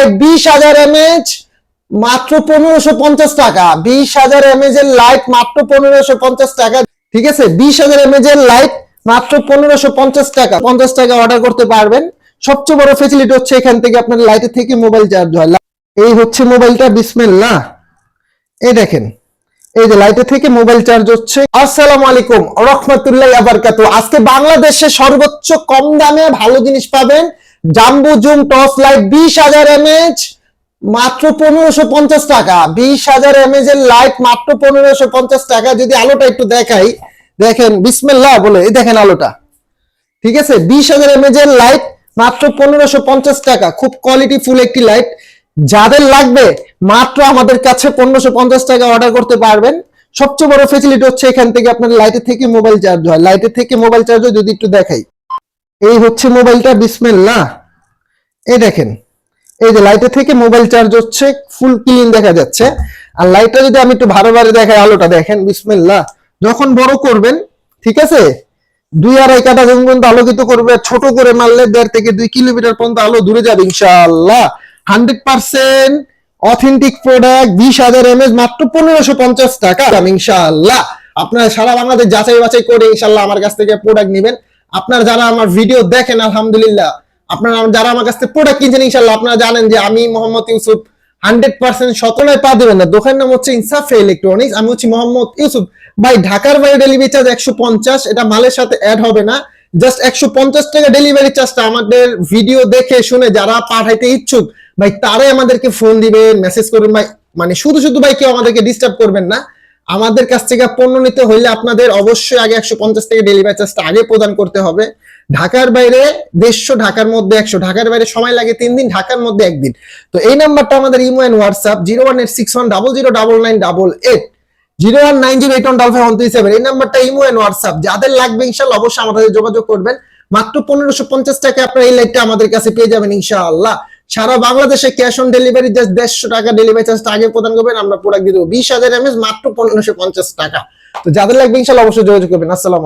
Light বিশ হাজার mAh মাত্র পনেরোশো পঞ্চাশ টাকা। বিশ হাজার এমএজ এর লাইট মাত্র পনেরোশো পঞ্চাশ টাকা। ঠিক আছে? বিশ হাজার এর লাইট মাত্র পনেরোশো পঞ্চাশ টাকা। পঞ্চাশ টাকা অর্ডার করতে পারবেন। সবচেয়ে বড় ফেসিলিটি হচ্ছে এখান থেকে আপনার লাইটের থেকে মোবাইল চার্জ হয়। এই হচ্ছে মোবাইলটা বিসমিল্লাহ এই দেখেন। এই যে লাইটের থেকে মোবাইল চার্জ হচ্ছে। আসসালামু আলাইকুম। রহমতুল্লাহ আবারকাত আজকে বাংলাদেশে সর্বোচ্চ কম দামে ভালো জিনিস পাবেন জাম্বু জুম টর্চ লাইট বিশ হাজার এমএচ মাত্র পনেরোশো পঞ্চাশ টাকা। বিশ হাজার এমএজ এর লাইট মাত্র পনেরোশো পঞ্চাশ টাকা। যদি আলোটা একটু দেখাই, দেখেন, বিসমিল্লাহ বলে, এই দেখেন আলোটা। ঠিক আছে? বিশ হাজার এমএজ এর লাইট মাত্র পনেরোশো পঞ্চাশ টাকা। খুব কোয়ালিটি ফুল একটি লাইট যাদের লাগবে, মাত্র আমাদের কাছে পনেরোশো পঞ্চাশ টাকা অর্ডার করতে পারবেন। সবচেয়ে বড় ফেসিলিটি হচ্ছে এখান থেকে আপনার লাইটের থেকে মোবাইল চার্জ হয়। লাইটের থেকে মোবাইল চার্জ হয় যদি একটু দেখাই। এই হচ্ছে মোবাইলটা, বিসমিল্লাহ। এই দেখেন, এই যে লাইটের থেকে মোবাইল চার্জ হচ্ছে ফুল ক্লিন দেখা যাচ্ছে। আর লাইটটা যদি আমি একটু ভালো ভালো দেখাই, আলোটা দেখেন, বিসমিল্লাহ। যখন বড় করবেন, ঠিক আছে? দুই আড়াই কাটা জমি পর্যন্ত আলোকিত করবে ছোট করে মারলে দেড় থেকে দুই কিলোমিটার পর্যন্ত আলো দূরে যাবে, ইনশাআল্লাহ। হান্ড্রেড পার্সেন্ট অথেন্টিক প্রোডাক্ট বিশ হাজার এমএস মাত্র পনেরোশো পঞ্চাশ টাকা ইনশাআল্লাহ। আপনারা সারা বাংলাদেশ যাচাই বাছাই করে ইনশাল্লাহ আমার কাছ থেকে প্রোডাক্ট নেবেন। আপনারা যারা আমার ভিডিও দেখেন, আলহামদুলিল্লাহ, আপনারা যারা আমার কাছ থেকে প্রোডাক্ট কিনছেন ইনশাল্লাহ আপনারা জানেন যে আমি মোহাম্মদ ইউসুফ হান্ড্রেড পার্সেন্ট সকলের পা দেবেন না। দোকান নাম হচ্ছে ইনসাফে ইলেকট্রনিক্স আমি হচ্ছি মোহাম্মদ ইউসুফ। ভাই, ঢাকার বাইরে ডেলিভারি চার্জ একশো পঞ্চাশ, এটা মালের সাথে অ্যাড হবে না। জাস্ট একশো পঞ্চাশ টাকা ডেলিভারি চার্জটা আমাদের ভিডিও দেখে শুনে যারা পাঠাইতে ইচ্ছুক, ভাই, তারাই আমাদেরকে ফোন দিবেন মেসেজ করবেন, ভাই। মানে শুধু শুধু ভাই কেউ আমাদেরকে ডিস্টার্ব করবেন না। আমাদের কাছ থেকে পণ্য নিতে হইলে আপনাদের অবশ্যই আগে একশো পঞ্চাশ থেকে ডেলিভারি চার্জটা আগে প্রদান করতে হবে। ঢাকার বাইরে দেড়শো, ঢাকার মধ্যে একশো, ঢাকার বাইরে সময় লাগে তিন দিন, ঢাকার মধ্যে একদিন। তো এই নাম্বারটা আমাদের imo and WhatsApp, zero one eight six one double zero double nine double eight, zero one nine zero eight one double five one three seven. এই নাম্বারটা ইমো এন্ড হোয়াটসঅ্যাপ, যাদের লাগবে ইনশাল্লাহ অবশ্যই আমাদের যোগাযোগ করবেন। মাত্র পনেরোশো পঞ্চাশ টাকা আপনার এই লাইটটা আমাদের কাছে পেয়ে যাবেন ইনশাআল্লাহ। সারা বাংলাদেশে ক্যাশ অন ডেলিভারি জাস্ট দেড়শো টাকা ডেলিভারি চার্জ আগে প্রদান করবেন, আমরা প্রোডাক্ট দিয়ে দেবো। বিশ হাজার এমএস মাত্র পনেরোশো পঞ্চাশ টাকা। তো যাদের লাগবে ইনশাল্লাহ অবশ্যই যোগাযোগ করবেন। আসসালাম